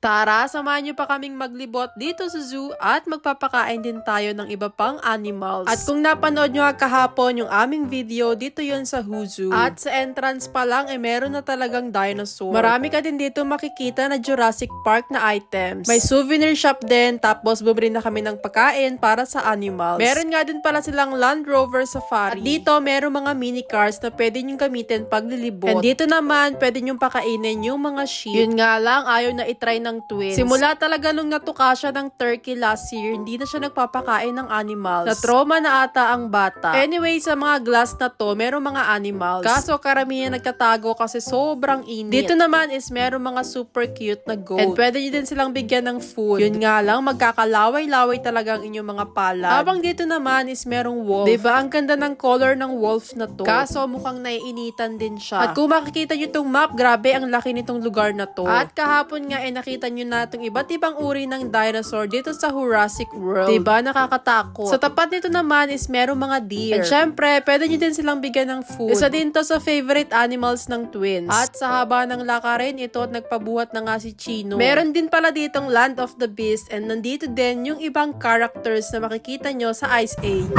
Tara, samahan niyo pa kaming maglibot dito sa zoo at magpapakain din tayo ng iba pang animals. At kung napanood nyo kahapon yung aming video, dito yon sa Zoo. At sa entrance pa lang, eh meron na talagang dinosaur. Marami ka din dito makikita na Jurassic Park na items. May souvenir shop din, tapos bumili na kami ng pagkain para sa animals. Meron nga din pala silang Land Rover Safari. At dito, meron mga mini cars na pwede nyo gamitin pag lilibot. And dito naman, pwede nyo pakainin yung mga sheep. Yun nga lang, ayaw na itry ng twins. Simula talaga nung natuka siya ng turkey last year, hindi na siya nagpapakain ng animals. Na-trauma na ata ang bata. Anyway, sa mga glass na to, merong mga animals. Kaso karamihan nagkatago kasi sobrang init. Dito naman is merong mga super cute na goat. And pwede nyo din silang bigyan ng food. Yun nga lang, magkakalaway-laway talaga ang inyong mga palad. Habang dito naman is merong wolf. ba Ang ganda ng color ng wolf na to. Kaso mukhang naiinitan din siya. At kung makikita nyo itong map, grabe ang laki nitong lugar na to. At kahapon nga eh nakita nyo na itong iba't ibang uri ng dinosaur dito sa Jurassic World. 'Di ba Nakakatakot. Sa tapat nito naman is merong mga deer. And syempre, pwede nyo din silang bigyan ng food. Isa din to sa favorite animals ng twins. At sa haba ng lakarin, ito at nagpabuhat na nga si Chino. Meron din pala ditong Land of the Beast and nandito din yung ibang characters na makikita nyo sa Ice Age.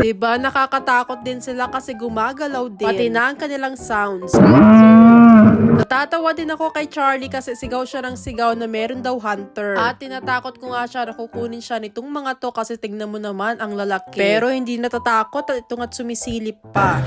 Diba? Nakakatakot din sila kasi gumagalaw din. Pati na ang kanilang sounds. Natatawa din ako kay Charlie kasi sigaw siya ng sigaw na meron daw hunter. At tinatakot ko nga siya na kukunin siya nitong mga to kasi tignan mo naman ang lalaki. Pero hindi natatakot at ito nga't sumisilip pa.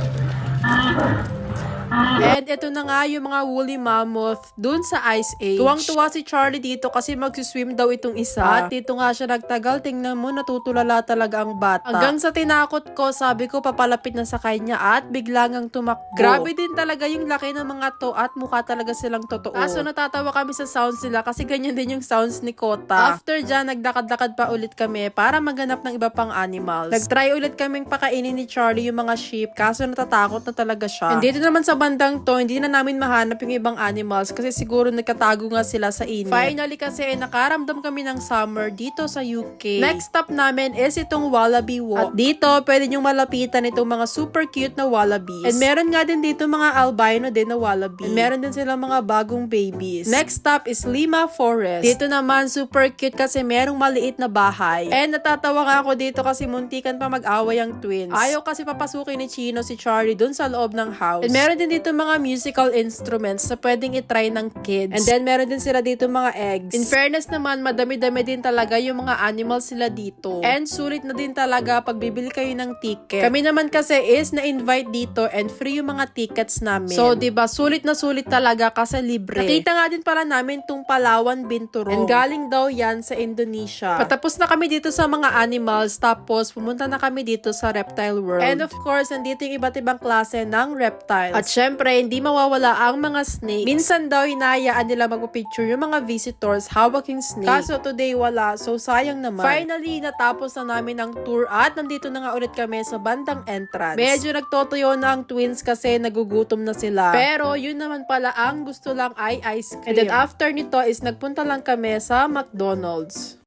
And ito na nga yung mga woolly mammoth dun sa Ice Age. Tuwang-tuwa si Charlie dito kasi magsiswim daw itong isa. At dito nga siya nagtagal. Tingnan mo, natutulala talaga ang bata. Hanggang sa tinakot ko, sabi ko papalapit na sa kanya at biglang ang tumakbo. Grabe din talaga yung laki ng mga to at mukha talaga silang totoo. Kaso natatawa kami sa sounds nila kasi ganyan din yung sounds ni Kota. After dyan, nagdakad-lakad pa ulit kami para maganap ng iba pang animals. Nagtry ulit kaming pakainin ni Charlie yung mga sheep kaso natatakot na talaga siya. And dito naman sa bandang to, hindi na namin mahanap yung ibang animals kasi siguro nagkatago nga sila sa init. Finally kasi nakaramdam kami ng summer dito sa UK. Next stop namin is itong Wallaby Walk. At dito, pwede nyong malapitan itong mga super cute na wallabies. And meron nga din dito mga albino din na wallaby. And meron din silang mga bagong babies. Next stop is Lima Forest. Dito naman, super cute kasi merong maliit na bahay. And natatawa nga ako dito kasi muntikan pa mag-away ang twins. Ayaw kasi papasukin ni Chino si Charlie dun sa loob ng house. And meron din dito mga musical instruments na pwedeng itry ng kids. And then meron din sila dito mga eggs. In fairness naman, madami-dami din talaga yung mga animals sila dito. And sulit na din talaga pag bibili kayo ng ticket. Kami naman kasi is na-invite dito and free yung mga tickets namin. So, 'di ba sulit na sulit talaga kasi libre. Nakita nga din pala namin tong Palawan Binturo. And galing daw yan sa Indonesia. Patapos na kami dito sa mga animals, tapos pumunta na kami dito sa Reptile World. And of course, nandito yung iba't ibang klase ng reptiles. At syempre, hindi mawawala ang mga snakes. Minsan daw, hinayaan nila magpapicture yung mga visitors hawak yung snake. Kaso today, wala. So, sayang naman. Finally, natapos na namin ang tour at nandito na nga ulit kami sa bandang entrance. Medyo nagtotoyo na ang twins kasi nagugutom na sila. Pero, yun naman pala ang gusto lang ay ice cream. And then after nito is nagpunta lang kami sa McDonald's.